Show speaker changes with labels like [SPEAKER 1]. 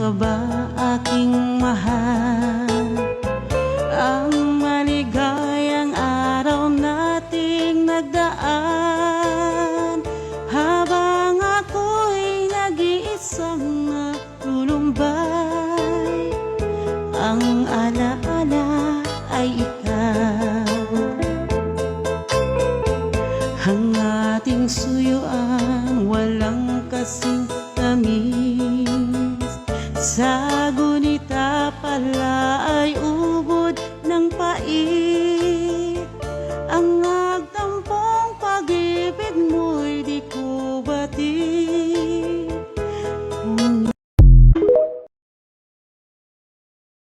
[SPEAKER 1] pa ba aking mahal? Ang maligayang araw nating nagdaan Habang ako'y nag-iisang natulumbay Ang alaala ay ikaw Ang ating suyuan Sa gunita pala ay ubod ng pait. Ang nagtampong pag-ibig mo'y di ko batid